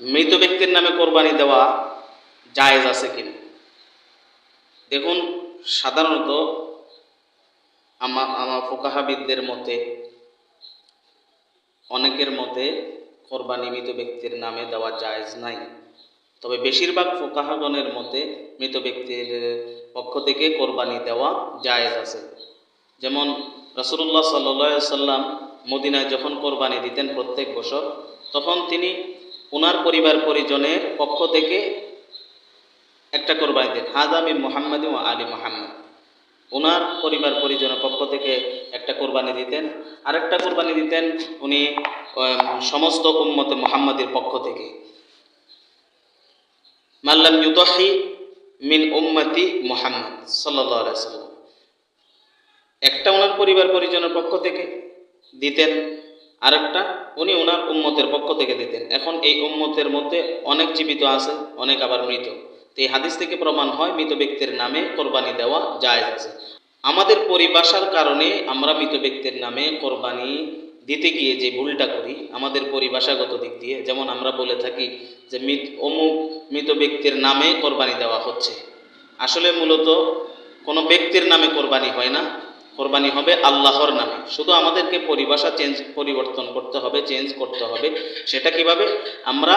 মৃত ব্যক্তির নামে কোরবানি দেওয়া জায়েজ আছে কিনা? দেখুন, সাধারণত আমার আমার ফোকাহাবিদদের মতে, অনেকের মতে কোরবানি মৃত ব্যক্তির নামে দেওয়া জায়েজ নাই। তবে বেশিরভাগ ফোকাহাগণের মতে মৃত ব্যক্তির পক্ষ থেকে কোরবানি দেওয়া জায়েজ আছে। যেমন রসুল্লাহ সাল্লা সাল্লাম মদিনায় যখন কোরবানি দিতেন প্রত্যেক বছর, তখন তিনি ওনার পরিবার পরিজনের পক্ষ থেকে একটা কোরবানি দেন। হাজামি মোহাম্মদ ও আলী মোহাম্মদ। ওনার পরিবার পরিজনের পক্ষ থেকে একটা কোরবানি দিতেন। আরেকটা কোরবানি দিতেন উনি সমস্ত উম্মতে মোহাম্মদের পক্ষ থেকে। মাল্লাম ইউদহি মিন উম্মতি মোহাম্মদ সাল্লাহ সাল্লাম একটা ওনার পরিবার পরিজনের পক্ষ থেকে দিতেন। আরেকটা, উনি ওনার উম্মতের পক্ষ থেকে দিতেন। এখন এই উম্মতের মধ্যে অনেক জীবিত আছে, অনেক আবার মৃত। এই হাদিস থেকে প্রমাণ হয়, মৃত ব্যক্তির নামে কোরবানি দেওয়া জায়েজ আছে। আমাদের পরিভাষার কারণে আমরা মৃত ব্যক্তির নামে কোরবানি দিতে গিয়ে যে ভুলটা করি, আমাদের পরিভাষাগত দিক দিয়ে, যেমন আমরা বলে থাকি যে মৃত, অমুক মৃত ব্যক্তির নামে কোরবানি দেওয়া হচ্ছে। আসলে মূলত কোনো ব্যক্তির নামে কোরবানি হয় না কোরবানি হবে আল্লাহর নামে। শুধু আমাদেরকে পরিভাষা চেঞ্জ পরিবর্তন করতে হবে চেঞ্জ করতে হবে। সেটা কীভাবে? আমরা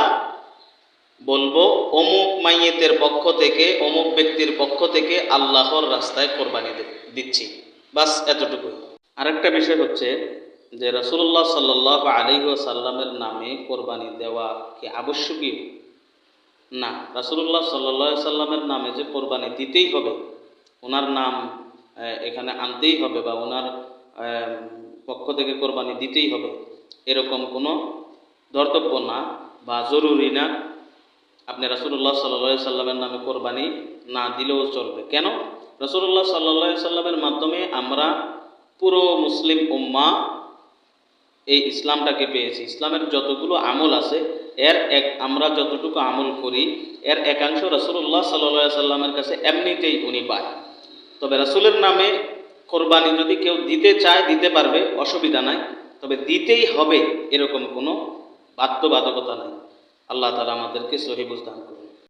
বলব, অমুক মাইয়েতের পক্ষ থেকে, অমুক ব্যক্তির পক্ষ থেকে আল্লাহর রাস্তায় কোরবানি দিচ্ছি। বাস এতটুকু। আরেকটা বিষয় হচ্ছে যে রসুল্লাহ সাল্লাহ আলী সাল্লামের নামে কোরবানি দেওয়া কি আবশ্যকীয়? না। রাসুল্লাহ সাল্লা সাল্লামের নামে যে কোরবানি দিতেই হবে, ওনার নাম এখানে আনতেই হবে বা ওনার পক্ষ থেকে কোরবানি দিতেই হবে। এরকম কোনো ধর্তব্য না বা জরুরি না। আপনি রাসুল্লাহ সাল্লা সাল্লামের নামে কোরবানি না দিলেও চলবে। কেন? রসুল্লাহ সাল্লা সাল্লামের মাধ্যমে আমরা পুরো মুসলিম উম্মা এই ইসলামটাকে পেয়েছি। ইসলামের যতগুলো আমল আছে, এর এক, আমরা যতটুকু আমল করি, এর একাংশ রসুল্লাহ সাল্লা সাল্লামের কাছে এমনিতেই উনি পায়। তবে রাসুলের নামে কোরবানি যদি কেউ দিতে চায়, দিতে পারবে, অসুবিধা নাই। তবে দিতেই হবে, এরকম কোনো বাধ্যবাধকতা নাই। আল্লাহ তালা আমাদেরকে সহিবুজ দান